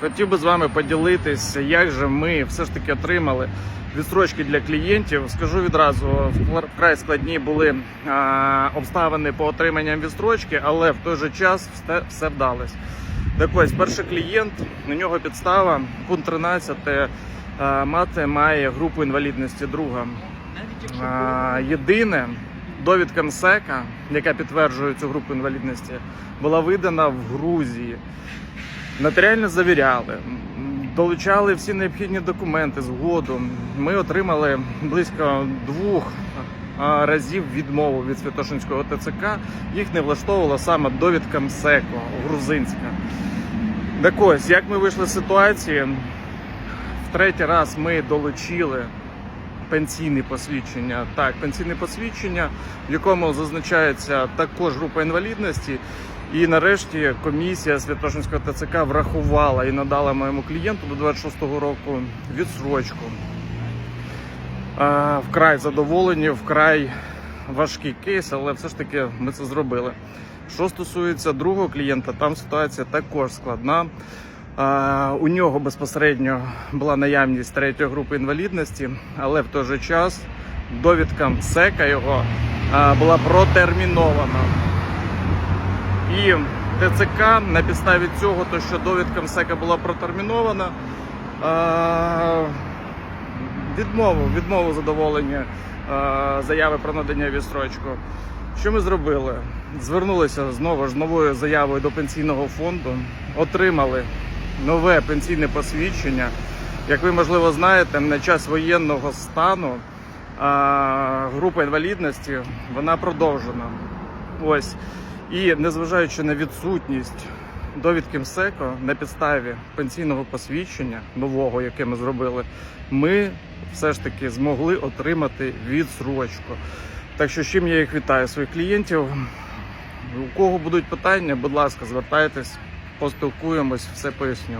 Хотів би з вами поділитися, як же ми все ж таки отримали відстрочки для клієнтів. Скажу відразу, вкрай складні були а, обставини по отриманням відстрочки, але в той же час все, все вдалось. Так ось, перший клієнт, на нього підстава, пункт 13, а, мати має групу інвалідності друга. А, єдине, довідка МСЕКа, яка підтверджує цю групу інвалідності, була видана в Грузії. Нотаріально завіряли, долучали всі необхідні документи, згоду. Ми отримали близько двох разів відмову від Святошинського ТЦК. Їх не влаштовувала саме довідка МСЕКО грузинська. Так ось, як ми вийшли з ситуації, в третій раз ми долучили пенсійне посвідчення. Так, пенсійне посвідчення, в якому зазначається також група інвалідності. І нарешті комісія Святошинського ТЦК врахувала і надала моєму клієнту до 26-го року відсрочку. Вкрай задоволені, вкрай важкий кейс, але все ж таки ми це зробили. Що стосується другого клієнта, там ситуація також складна. У нього безпосередньо була наявність третьої групи інвалідності, але в той же час довідка МСЕКа його була протермінована. І ТЦК на підставі цього, то що довідка МСЕКа була протермінована, відмову, відмову задоволення заяви про надання відстрочку. Що ми зробили? Звернулися знову ж новою заявою до пенсійного фонду, отримали нове пенсійне посвідчення. Як ви можливо знаєте, на час воєнного стану а, група інвалідності вона продовжена. Ось. І незважаючи на відсутність довідки МСЕКО на підставі пенсійного посвідчення нового, яке ми зробили, ми все ж таки змогли отримати відсрочку. Так що чим я їх вітаю, своїх клієнтів. У кого будуть питання, будь ласка, звертайтесь, поспілкуємось, все поясню.